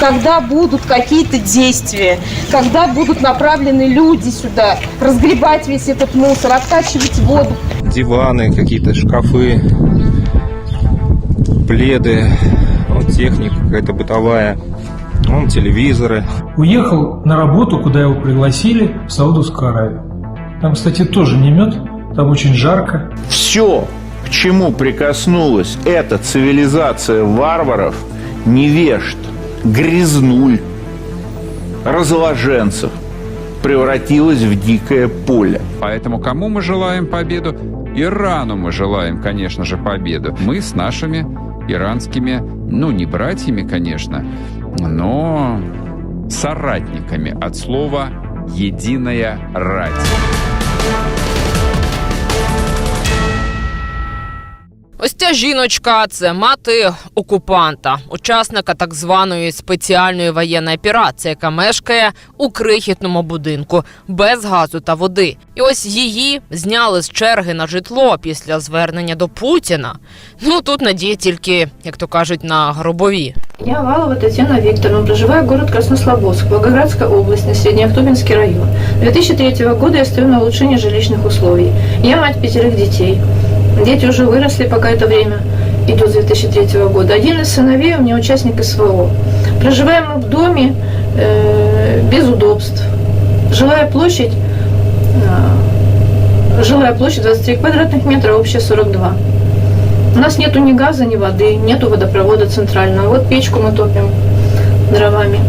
когда будут какие-то действия, когда будут направлены люди сюда, разгребать весь этот мусор, откачивать воду. диваны, какие-то шкафы, пледы, вот техника какая-то бытовая, вон телевизоры. Уехал на работу, куда его пригласили, в Саудовскую Аравию. Там, кстати, тоже не мед, там очень жарко. Все, к чему прикоснулась эта цивилизация варваров, невежд, грязнуль, разложенцев, превратилась в дикое поле. Поэтому кому мы желаем победу? Ирану мы желаем, конечно же, победу. Мы с нашими иранскими, ну, не братьями, конечно, но соратниками от слова «единая рать». Жіночка це мати окупанта, учасника так званої спеціальної воєнної операції, яка мешкає у крихітному будинку без газу та води. І ось її зняли з черги на житло після звернення до Путіна. Ну тут надія тільки, як то кажуть, на гробові. Я Валова Татьяна Викторовна, проживаю город Краснослободск, Волгоградская область, население Ахтубинский район. 2003 года я стою на улучшение жилищных условий. Я мать пятерых детей. Дети уже выросли, пока это время идет с 2003 года. Один из сыновей у меня участник СВО. Проживаем мы в доме э, без удобств. Жилая площадь, э, жилая площадь 23 квадратных метра, общая 42. У нас нету ни газа, ни воды, нету водопровода центрального. Вот печку мы топим дровами.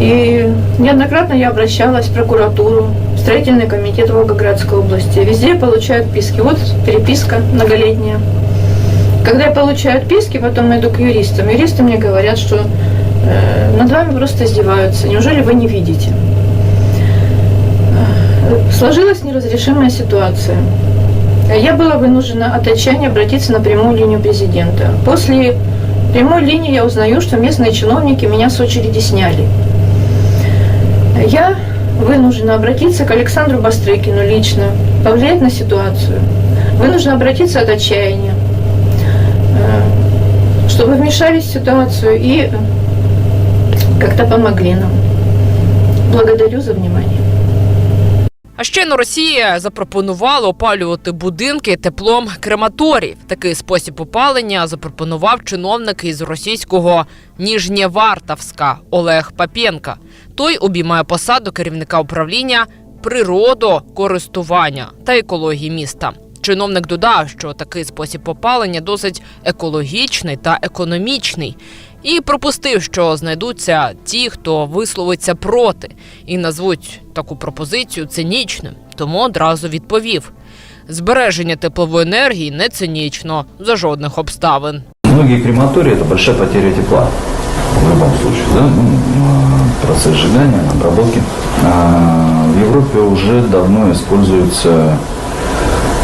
И неоднократно я обращалась в прокуратуру, строительный комитет Волгоградской области. Везде получаю отписки. Вот переписка многолетняя. Когда я получаю отписки, потом иду к юристам. Юристы мне говорят, что э, над вами просто издеваются. Неужели вы не видите? Э, Сложилась неразрешимая ситуация. Я была вынуждена от отчаяния обратиться на прямую линию президента. После прямой линии я узнаю, что местные чиновники меня с очереди сняли. Я вынуждена обратиться к Александру Бастрыкину лично, повлиять на ситуацию. Вынуждена обратиться от отчаяния, э, чтобы вмешались в ситуацию и как-то помогли нам. Благодарю за внимание. А ще на Росія запропонувала опалювати будинки теплом крематорів. Такий спосіб опалення запропонував чиновник із російського Ніжнєвартовська Олег Папєнка. Той обіймає посаду керівника управління природокористування та екології міста. Чиновник додав, що такий спосіб опалення досить екологічний та економічний, і пропустив, що знайдуться ті, хто висловиться проти, і назвуть таку пропозицію цинічним. Тому одразу відповів: збереження теплової енергії не цинічно за жодних обставин. Многие крематории – это большая потеря тепла. В любом случае, да, ну, э, процесс сжигания, обработки. А в Европе уже давно используется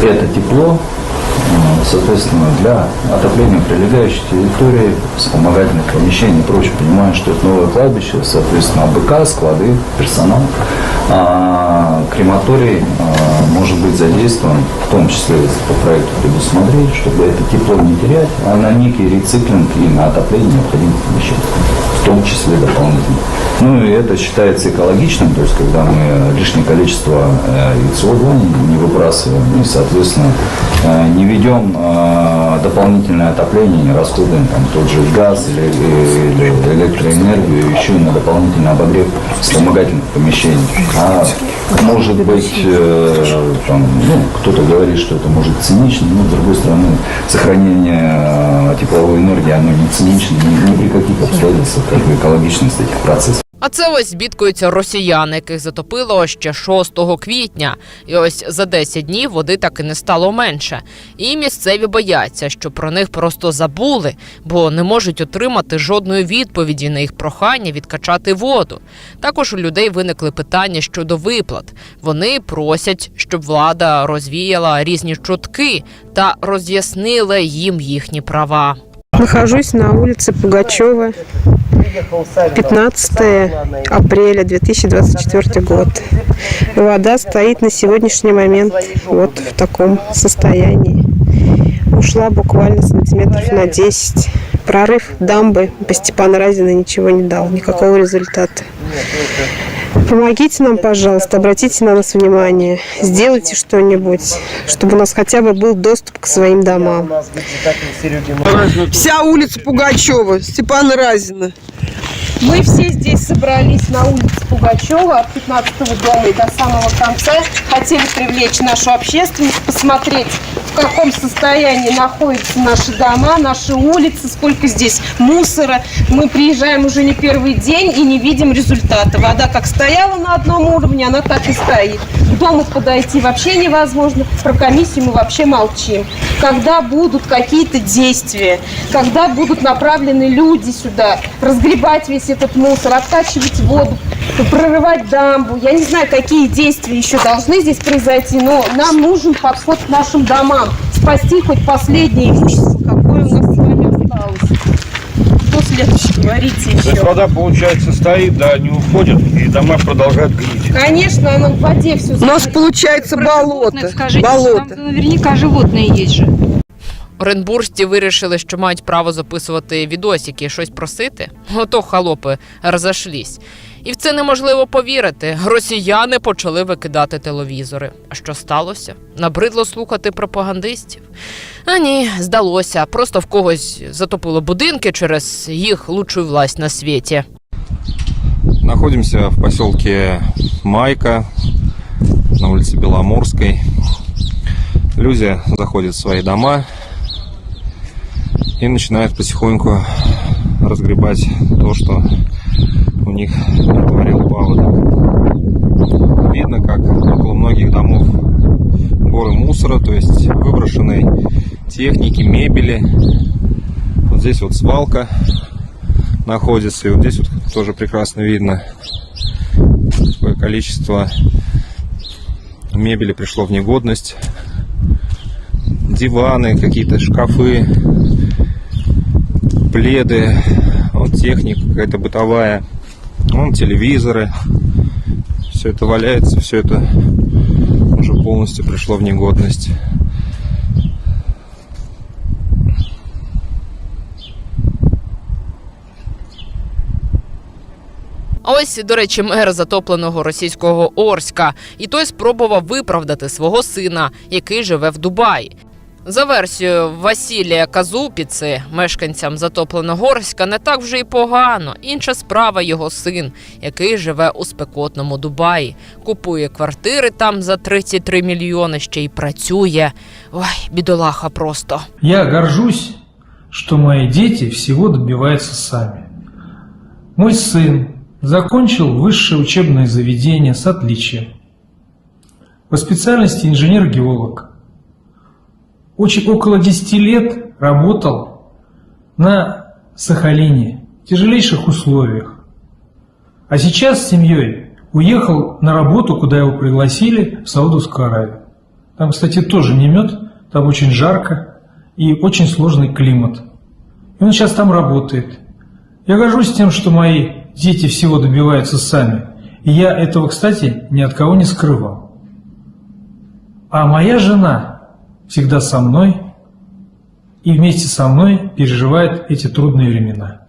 это тепло, э, соответственно, для отопления прилегающей территории, вспомогательных помещений и прочее. Понимаю, что это новое кладбище, соответственно, АБК, склады, персонал. А крематорий а, может быть задействован, в том числе если по проекту предусмотреть, чтобы это тепло не терять, а на некий рециклинг и на отопление необходимых помещений, том числе дополнительно. Ну и это считается экологичным, то есть когда мы лишнее количество э, СО2 не, выбрасываем, и, соответственно, э, не ведем дополнительное отопление, не расходуем там тот же газ или, или электроэнергию, еще и на дополнительный обогрев вспомогательных помещений. А может быть, э, там, ну, кто-то говорит, что это может цинично, но с другой стороны, сохранение э, тепловой энергии, оно не цинично ни, ни при каких обстоятельствах, как и экологичность этих процессов. А це ось бідкуються росіяни, яких затопило ще 6 квітня. І ось за 10 днів води так і не стало менше. І місцеві бояться, що про них просто забули, бо не можуть отримати жодної відповіді на їх прохання відкачати воду. Також у людей виникли питання щодо виплат. Вони просять, щоб влада розвіяла різні чутки та роз'яснила їм їхні права. Нахожусь на улице Пугачева, 15 апреля 2024 год. Вода стоит на сегодняшний момент вот в таком состоянии. Ушла буквально сантиметров на 10 Прорыв дамбы по Степана Разина ничего не дал, никакого результата. Помогите нам, пожалуйста, обратите на нас внимание, сделайте что-нибудь, чтобы у нас хотя бы был доступ к своим домам. Вся улица Пугачева, Степана Разина. Мы все здесь собрались на улице Пугачева от 15 дома и до самого конца. Хотели привлечь нашу общественность, посмотреть, в каком состоянии находятся наши дома, наши улицы, сколько здесь мусора. Мы приезжаем уже не первый день и не видим результата. Вода как стояла на одном уровне, она так и стоит. К дому подойти вообще невозможно. Про комиссию мы вообще молчим. Когда будут какие-то действия, когда будут направлены люди сюда, разгребать весь этот мусор, откачивать воду, прорывать дамбу. Я не знаю, какие действия еще должны здесь произойти, но нам нужен подход к нашим домам. Спасти хоть последнее имущество, какое у нас с вами осталось. Что следующее говорите еще? вода, получается, стоит, да, не уходит, и дома продолжают гнить. Конечно, оно в воде все У нас получается болото. Болото. наверняка животные есть же. Оренбуржці вирішили, що мають право записувати відосики щось просити. Ото халопи розошлись. І в це неможливо повірити. Росіяни почали викидати телевізори. А що сталося? Набридло слухати пропагандистів? А ні, здалося. Просто в когось затопило будинки через їх лучшую власть на світі. Находимся в поселке Майка на улице Беломорской. Люди заходят в свои дома и начинают потихоньку разгребать то, что у них натворил паводок. Видно, как около многих домов горы мусора, то есть выброшенной техники, мебели. Вот здесь вот свалка находится. И вот здесь вот тоже прекрасно видно, какое количество мебели пришло в негодность. Диваны, какие-то шкафы, пледы, вот техника какая-то бытовая, вон телевизоры. Все это валяется, все это уже полностью пришло в негодность. А ось, до речі, мер затопленого російського Орська, і той спробував виправдати свого сина, який живе в Дубаї. За версією Василія Казупіци, мешканцям затопленого Орська не так вже й погано. Інша справа його син, який живе у спекотному Дубаї, купує квартири там за 33 мільйони, ще й працює. Ой, бідолаха просто. Я горжусь, что мои дети всего добиваются сами. Мой сын закончил высшее учебное заведение с отличием. По специальности инженер-геолог. Очень около 10 лет работал на Сахалине в тяжелейших условиях. А сейчас с семьей уехал на работу, куда его пригласили в Саудовскую Аравию. Там, кстати, тоже не мед, там очень жарко и очень сложный климат. И он сейчас там работает. Я горжусь тем, что мои дети всего добиваются сами. И я этого, кстати, ни от кого не скрывал. А моя жена всегда со мной и вместе со мной переживает эти трудные времена.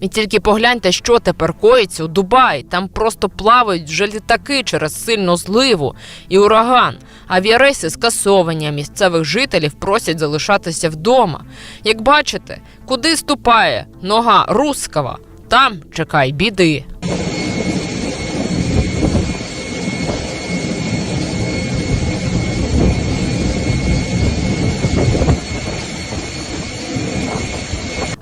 І тільки погляньте, що тепер коїться у Дубаї. Там просто плавають вже літаки через сильну зливу і ураган. Авіарейси скасовані, а місцевих жителів просять залишатися вдома. Як бачите, куди ступає нога рускава, там чекай біди.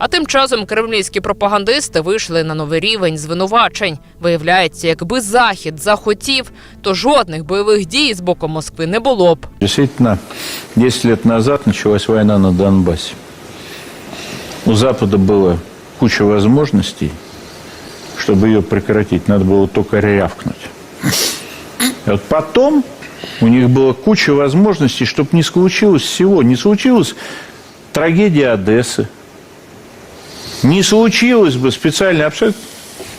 А тим часом кремлівські пропагандисти вийшли на новий рівень звинувачень. Виявляється, якби захід захотів, то жодних бойових дій з боку Москви не було б. Действительно, 10 лет назад началась война на Донбассе. У Запада было куча возможностей, чтобы ее прекратить. Надо было только рявкнуть. И вот потом у них было куча возможностей, чтобы не случилось всего. Не случилось трагедия Одессы. Не случилось бы специально, абсолютно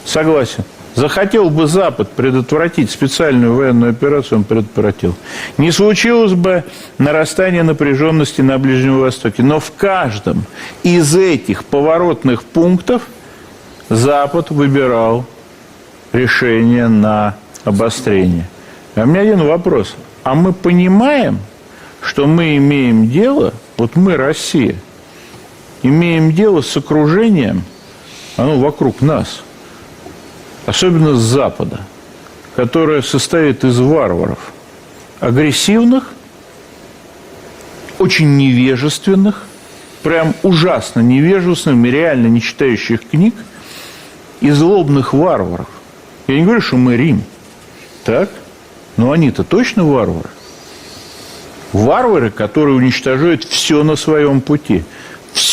согласен, Захотел бы Запад предотвратить специальную военную операцию, он предотвратил. Не случилось бы нарастание напряженности на Ближнем Востоке. Но в каждом из этих поворотных пунктов Запад выбирал решение на обострение. А у меня один вопрос. А мы понимаем, что мы имеем дело, вот мы, Россия, имеем дело с окружением, оно вокруг нас, особенно с Запада, которое состоит из варваров, агрессивных, очень невежественных, прям ужасно невежественных, реально не читающих книг, и злобных варваров. Я не говорю, что мы Рим, так? Но они-то точно варвары. Варвары, которые уничтожают все на своем пути.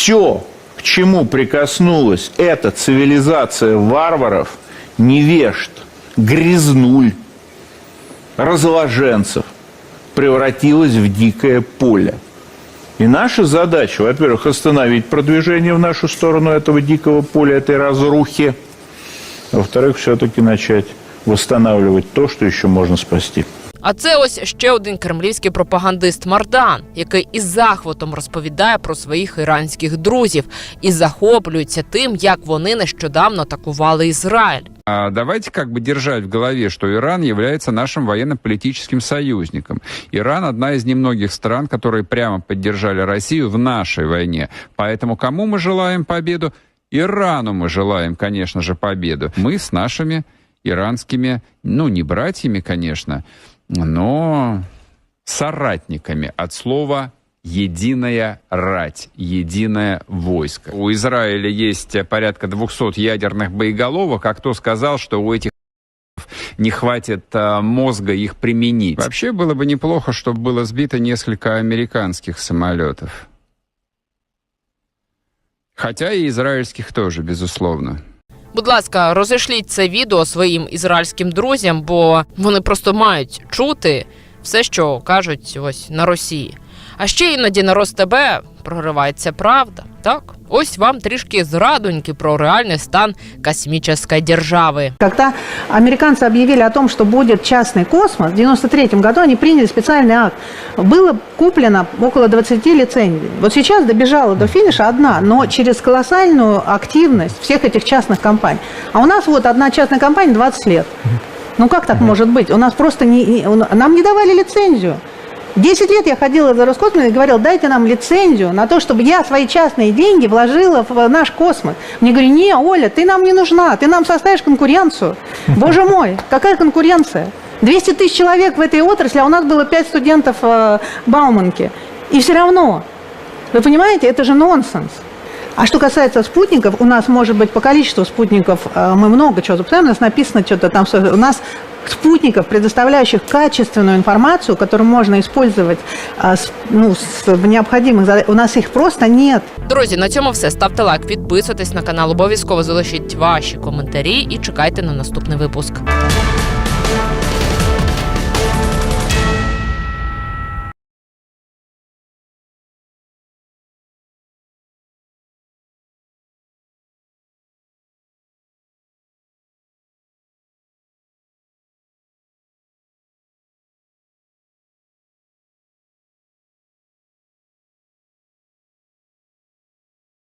Все, к чему прикоснулась эта цивилизация варваров, невежд, грязнуль, разложенцев, превратилась в дикое поле. И наша задача, во-первых, остановить продвижение в нашу сторону этого дикого поля, этой разрухи. Во-вторых, все-таки начать восстанавливать то, что еще можно спасти. А це ось ще один кремлівський пропагандист Мардан, який із захватом розповідає про своїх іранських друзів і захоплюється тим, як вони нещодавно атакували Ізраїль. А давайте как бы держать в голове, что Иран является нашим военно-политическим союзником. Иран одна из немногих стран, которые прямо поддержали Россию в нашей войне. Поэтому кому мы желаем победу? Ирану мы желаем, конечно же, победу. Мы с нашими иранскими, ну, не братьями, конечно, но соратниками от слова единая рать, единое войско. У Израиля есть порядка 200 ядерных боеголовок, а кто сказал, что у этих не хватит а, мозга их применить. Вообще было бы неплохо, чтобы было сбито несколько американских самолетов. Хотя и израильских тоже, безусловно. Будь ласка, розішліть це відео своїм ізраїльським друзям, бо вони просто мають чути все, що кажуть ось на Росії. А ще іноді на РосТБ проривається правда. Так, ось вам трішки зрадоньки про реальний стан космічної держави. Когда американцы объявили о том, что будет частный космос, в 93 году они приняли специальный акт. Было куплено около 20 лицензий. Вот сейчас добежала до финиша одна, но через колоссальную активность всех этих частных компаний. А у нас вот одна частная компания 20 лет. Ну как так может быть? У нас просто не, не- у- нам не давали лицензию. 10 лет я ходила за Роскосмос и говорила, дайте нам лицензию на то, чтобы я свои частные деньги вложила в наш космос. Мне говорят, не, Оля, ты нам не нужна, ты нам составишь конкуренцию. Боже мой, какая конкуренция? 200 тысяч человек в этой отрасли, а у нас было 5 студентов э, Бауманки. И все равно, вы понимаете, это же нонсенс. А что касается спутников, у нас, может быть, по количеству спутников э, мы много чего запускаем, у нас написано что-то там, у нас спутников, предоставляющих качественную информацию, которую можно использовать ну, в необходимых задачах, у нас їх просто нет. Друзі, на цьому все. Ставте лайк, підписуйтесь на канал, обов'язково залишіть ваші коментарі і чекайте на наступний випуск.